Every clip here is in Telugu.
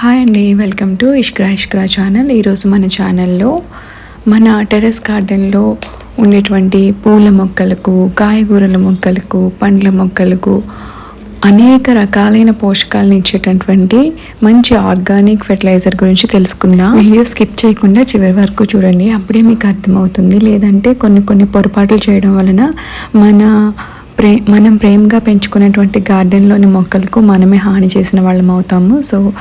హాయ్ అండి welcome to Ishkra Ishkra channel ఈరోజు మన ఛానల్లో మన టెర్రస్ గార్డెన్లో ఉండేటువంటి పూల మొక్కలకు కాయగూరల మొక్కలకు పండ్ల మొక్కలకు అనేక రకాలైన పోషకాలను ఇచ్చేటటువంటి మంచి ఆర్గానిక్ ఫెర్టిలైజర్ గురించి తెలుసుకుందాం. వీడియో స్కిప్ చేయకుండా చివరి వరకు చూడండి. అప్పుడే మీకు అర్థమవుతుంది. లేదంటే కొన్ని కొన్ని పొరపాట్లు చేయడం వలన మన ప్రే మనం ప్రేమగా పెంచుకునేటువంటి గార్డెన్లోని మొక్కలకు మనమే హాని చేసిన వాళ్ళం అవుతాము. సో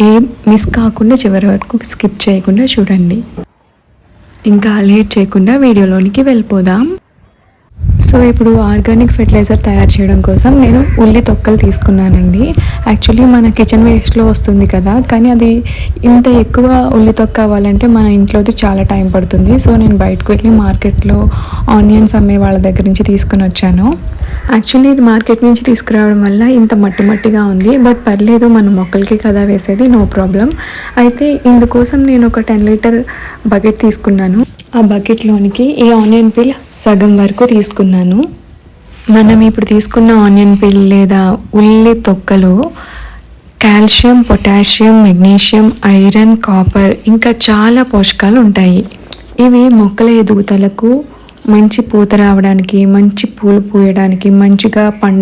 ఏ మిస్ కాకుండా చివరి వరకు స్కిప్ చేయకుండా చూడండి. ఇంకా లేట్ చేయకుండా వీడియోలోనికి వెళ్ళిపోదాం. సో ఇప్పుడు ఆర్గానిక్ ఫెర్టిలైజర్ తయారు చేయడం కోసం నేను ఉల్లి తొక్కలు తీసుకున్నానండి. యాక్చువల్లీ మన కిచెన్ వేస్ట్లో వస్తుంది కదా కానీ అది ఇంత ఎక్కువ ఉల్లి తొక్క అవ్వాలంటే మన ఇంట్లోది చాలా టైం పడుతుంది. సో నేను బయటకు వెళ్ళి మార్కెట్లో ఆనియన్స్ అమ్మే వాళ్ళ దగ్గర నుంచి తీసుకుని వచ్చాను. యాక్చువల్లీ ఇది మార్కెట్ నుంచి తీసుకురావడం వల్ల ఇంత మట్టి మట్టిగా ఉంది బట్ పర్లేదు మన మొక్కలకి కదా వేసేది నో ప్రాబ్లం. అయితే ఇందుకోసం నేను ఒక టెన్ లీటర్ బకెట్ తీసుకున్నాను. ఆ బకెట్లోనికి ఈ ఆనియన్ పిల్ సగం వరకు తీసుకున్నాను. మనం ఇప్పుడు తీసుకున్న ఆనియన్ పిల్ లేదా ఉల్లి తొక్కలో calcium potassium magnesium iron copper ఇంకా చాలా పోషకాలు ఉంటాయి. ఇవి మొక్కల ఎదుగుదలకు మంచి పూత రావడానికి మంచి పూలు పూయడానికి మంచిగా పం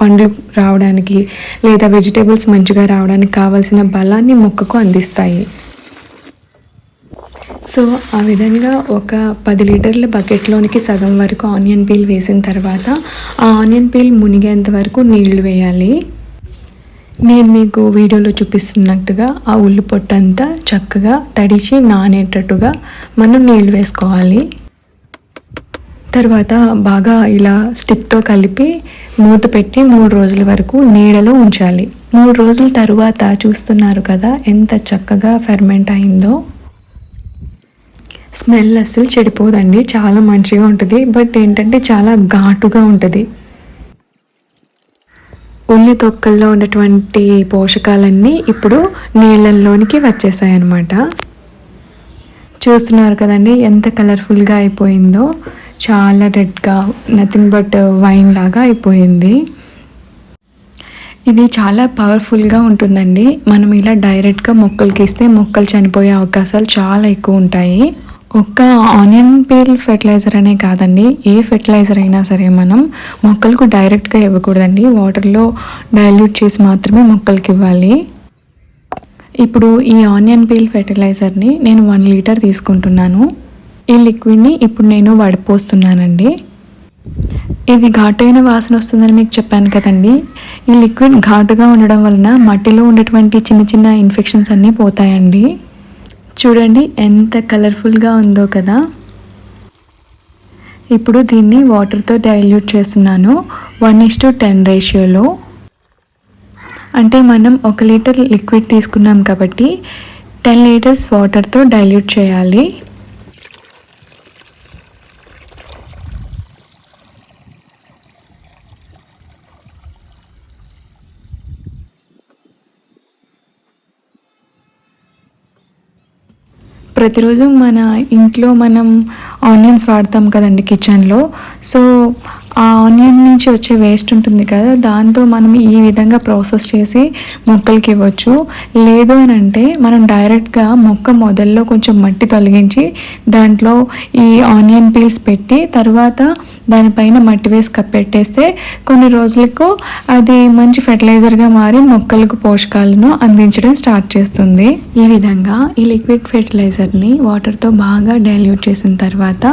పండ్లు రావడానికి లేదా వెజిటేబుల్స్ మంచిగా రావడానికి కావాల్సిన బలాన్ని మొక్కకు అందిస్తాయి. సో ఆ విధంగా ఒక పది లీటర్ల బకెట్లోనికి సగం వరకు ఆనియన్ పీల్ వేసిన తర్వాత ఆ ఆనియన్ పీల్ మునిగేంత వరకు నీళ్ళు వేయాలి. నేను మీకు వీడియోలో చూపిస్తున్నట్టుగా ఆ ఉల్లి పొట్టంతా చక్కగా తడిచి నానేటట్టుగా మనం నీళ్ళు వేసుకోవాలి. తర్వాత బాగా ఇలా స్టిక్తో కలిపి మూత పెట్టి మూడు రోజుల వరకు నీడలో ఉంచాలి. మూడు రోజుల తర్వాత చూస్తున్నారు కదా ఎంత చక్కగా ఫెర్మెంట్ అయిందో. స్మెల్ అస్సలు చెడిపోదండి చాలా మంచిగా ఉంటుంది. బట్ ఏంటంటే చాలా ఘాటుగా ఉంటుంది. ఉల్లి తొక్కల్లో ఉన్నటువంటి పోషకాలన్నీ ఇప్పుడు నీళ్ళల్లోనికి వచ్చేసాయి అన్నమాట చూస్తున్నారు కదండి ఎంత కలర్ఫుల్గా అయిపోయిందో. చాలా రెడ్గా నథింగ్ బట్ వైన్ లాగా అయిపోయింది. ఇది చాలా పవర్ఫుల్గా ఉంటుందండి. మనం ఇలా డైరెక్ట్గా మొక్కలకి ఇస్తే మొక్కలు చనిపోయే అవకాశాలు చాలా ఎక్కువ ఉంటాయి. ఒక్క ఆనియన్ పీల్ ఫెర్టిలైజర్ అనే కాదండి. ఏ ఫెర్టిలైజర్ అయినా సరే మనం మొక్కలకు డైరెక్ట్గా ఇవ్వకూడదండి. వాటర్లో డైల్యూట్ చేసి మాత్రమే మొక్కలకి ఇవ్వాలి. ఇప్పుడు ఈ ఆనియన్ పీల్ ఫెర్టిలైజర్ని నేను వన్ లీటర్ తీసుకుంటున్నాను. ఈ లిక్విడ్ని ఇప్పుడు నేను వడిపోస్తున్నానండి. ఇది ఘాటైన వాసన వస్తుందని మీకు చెప్పాను కదండి. ఈ లిక్విడ్ ఘాటుగా ఉండడం వలన మట్టిలో ఉండేటువంటి చిన్న చిన్న ఇన్ఫెక్షన్స్ అన్నీ పోతాయండి. చూడండి ఎంత కలర్ఫుల్గా ఉందో కదా. ఇప్పుడు దీన్ని వాటర్తో డైల్యూట్ చేస్తున్నాను. వన్ ఇస్ టు టెన్ రేషియోలో అంటే మనం ఒక లీటర్ లిక్విడ్ తీసుకున్నాం కాబట్టి టెన్ లీటర్స్ వాటర్తో డైల్యూట్ చేయాలి. ప్రతిరోజు మన ఇంట్లో మనం ఆనియన్స్ వాడతాం కదండి కిచెన్లో సో ఆ ఆనియన్ నుంచి వచ్చే వేస్ట్ ఉంటుంది కదా దాంతో మనం ఈ విధంగా ప్రాసెస్ చేసి మొక్కలకి ఇవ్వచ్చు. లేదు అని అంటే మనం డైరెక్ట్గా మొక్క మొదల్లో కొంచెం మట్టి తొలగించి దాంట్లో ఈ ఆనియన్ పీల్స్ పెట్టి తర్వాత దానిపైన మట్టి వేసి కప్పెట్టేస్తే కొన్ని రోజులకు అది మంచి ఫెర్టిలైజర్గా మారి మొక్కలకు పోషకాలను అందించడం స్టార్ట్ చేస్తుంది. ఈ విధంగా ఈ లిక్విడ్ ఫెర్టిలైజర్ని వాటర్తో బాగా డైల్యూట్ చేసిన తర్వాత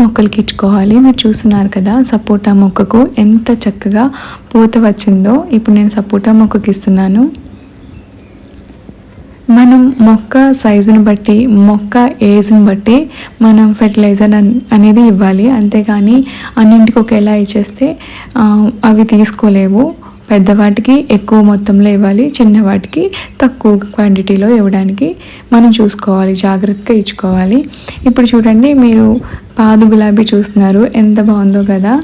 మొక్కలకి ఇచ్చుకోవాలి. మీరు చూస్తున్నారు కదా సపోటా మొక్కకు ఎంత చక్కగా పూత వచ్చిందో ఇప్పుడు నేను సపోటా మొక్కకి ఇస్తున్నాను. మనం మొక్క సైజుని బట్టి మొక్క ఏజ్ని బట్టి మనం ఫెర్టిలైజర్ అనేది ఇవ్వాలి. అంతేగాని అన్నింటికి ఒకేలా ఇచ్చేస్తే అవి తీసుకోలేవు. పెద్దవాటికి ఎక్కువ మొత్తంలో ఇవ్వాలి. చిన్నవాటికి తక్కువ క్వాంటిటీలో ఇవ్వడానికి మనం చూసుకోవాలి. జాగ్రత్తగా ఇచ్చుకోవాలి. ఇప్పుడు చూడండి మీరు పాదు గులాబీ చూస్తున్నారు. ఎంత బాగుందో కదా.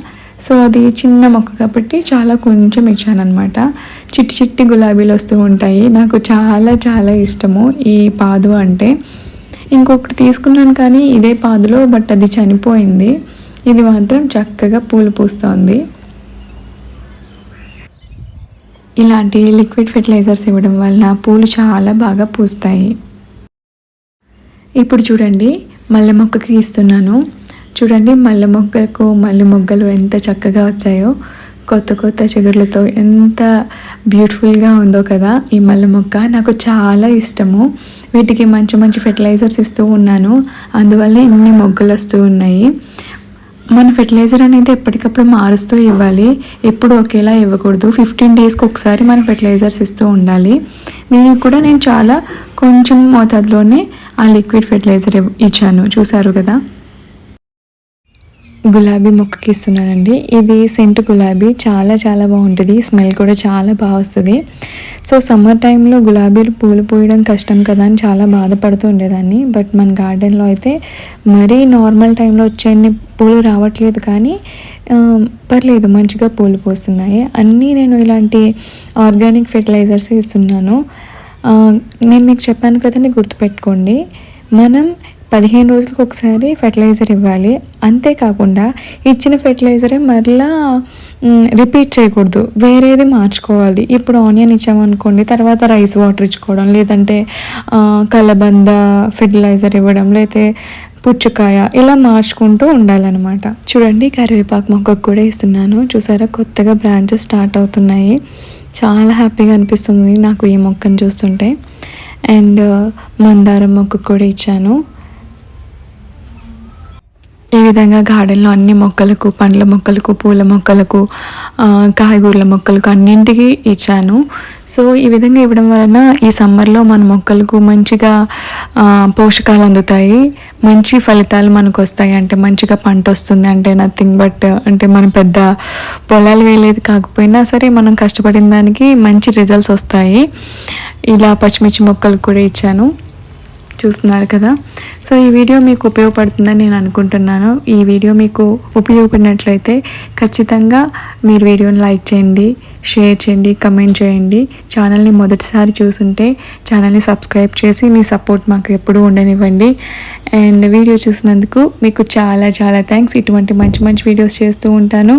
సో అది చిన్న మొక్క కాబట్టి చాలా కొంచెం ఇచ్చానమాట చిట్టి చిట్టి గులాబీలు వస్తూ ఉంటాయి. నాకు చాలా చాలా ఇష్టము ఈ పాదు అంటే. ఇంకొకటి తీసుకున్నాను కానీ ఇదే పాదులో బట్ అది చనిపోయింది. ఇది మాత్రం చక్కగా పూలు పూస్తోంది. ఇలాంటి లిక్విడ్ ఫెర్టిలైజర్స్ ఇవ్వడం వలన పూలు చాలా బాగా పూస్తాయి. ఇప్పుడు చూడండి మల్లె మొక్కకి ఇస్తున్నాను. చూడండి మల్లె మొగ్గలకు మల్లె మొగ్గలు ఎంత చక్కగా వచ్చాయో. కొత్త కొత్త చిగుర్లతో ఎంత బ్యూటిఫుల్గా ఉందో కదా ఈ మల్లె మొక్క నాకు చాలా ఇష్టము. వీటికి మంచి మంచి ఫెర్టిలైజర్స్ ఇస్తూ ఉన్నాను. అందువల్ల ఇన్ని మొగ్గలు వస్తూ ఉన్నాయి. మన ఫెర్టిలైజర్ అనేది ఎప్పటికప్పుడు మారుస్తూ ఇవ్వాలి. ఎప్పుడు ఒకేలా ఇవ్వకూడదు. ఫిఫ్టీన్ డేస్కి ఒకసారి మన ఫెర్టిలైజర్స్ ఇస్తూ ఉండాలి. దీనికి కూడా నేను చాలా కొంచెం మోతాదులోనే ఆ లిక్విడ్ ఫెర్టిలైజర్ ఇచ్చాను. చూసారు కదా? గులాబీ మొక్కకి ఇస్తున్నానండి. ఇది సెంటు గులాబీ. చాలా చాలా బాగుంటుంది. స్మెల్ కూడా చాలా బాగా వస్తుంది. సో సమ్మర్ టైంలో గులాబీలు పూలు పూయడం కష్టం కదా అని చాలా బాధపడుతూ ఉండేదాన్ని. బట్ మన గార్డెన్లో అయితే మరీ నార్మల్ టైంలో వచ్చేన్ని పూలు రావట్లేదు కానీ పర్లేదు మంచిగా పూలు పోస్తున్నాయి. అన్నీ నేను ఇలాంటి ఆర్గానిక్ ఫెర్టిలైజర్స్ ఇస్తున్నాను. నేను మీకు చెప్పాను కదండి గుర్తుపెట్టుకోండి. మనం పదిహేను రోజులకు ఒకసారి ఫెర్టిలైజర్ ఇవ్వాలి. అంతేకాకుండా ఇచ్చిన ఫెర్టిలైజరే మరలా రిపీట్ చేయకూడదు. వేరేది మార్చుకోవాలి. ఇప్పుడు ఆనియన్ ఇచ్చామనుకోండి తర్వాత రైస్ వాటర్ ఇచ్చుకోవడం లేదంటే కలబంద ఫెర్టిలైజర్ ఇవ్వడం లేకపోతే పుచ్చకాయ ఇలా మార్చుకుంటూ ఉండాలన్నమాట. చూడండి కరివేపాకు మొక్కకు కూడా ఇస్తున్నాను. చూసారా కొత్తగా బ్రాంచెస్ స్టార్ట్ అవుతున్నాయి. చాలా హ్యాపీగా అనిపిస్తుంది నాకు ఈ మొక్కను చూస్తుంటే. అండ్ మందారం మొక్కకు కూడా ఇచ్చాను. ఈ విధంగా గార్డెన్లో అన్ని మొక్కలకు పండ్ల మొక్కలకు పూల మొక్కలకు కాయగూరల మొక్కలకు అన్నింటికి ఇచ్చాను. సో ఈ విధంగా ఇవ్వడం వలన ఈ సమ్మర్లో మన మొక్కలకు మంచిగా పోషకాలు అందుతాయి. మంచి ఫలితాలు మనకు వస్తాయి అంటే మంచిగా పంట వస్తుంది అంటే నథింగ్ బట్ అంటే మనం పెద్ద పొలాలు వేయలేదు కాకపోయినా సరే మనం కష్టపడిన దానికి మంచి రిజల్ట్స్ వస్తాయి. ఇలా పచ్చిమిర్చి మొక్కలు కూడా ఇచ్చాను. చూస్తున్నారు కదా. సో ఈ వీడియో మీకు ఉపయోగపడుతుందని నేను అనుకుంటున్నాను. ఈ వీడియో మీకు ఉపయోగపడినట్లయితే ఖచ్చితంగా మీరు వీడియోని లైక్ చేయండి షేర్ చేయండి కమెంట్ చేయండి. ఛానల్ని మొదటిసారి చూసుంటే ఛానల్ని సబ్స్క్రైబ్ చేసి మీ సపోర్ట్ మాకు ఎప్పుడూ ఉండనివ్వండి. అండ్ వీడియో చూసినందుకు మీకు చాలా చాలా థ్యాంక్స్. ఇటువంటి మంచి మంచి వీడియోస్ చేస్తూ ఉంటాను.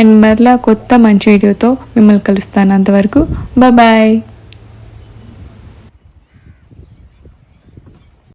అండ్ మరలా కొత్త మంచి వీడియోతో మిమ్మల్ని కలుస్తాను. అంతవరకు బాయ్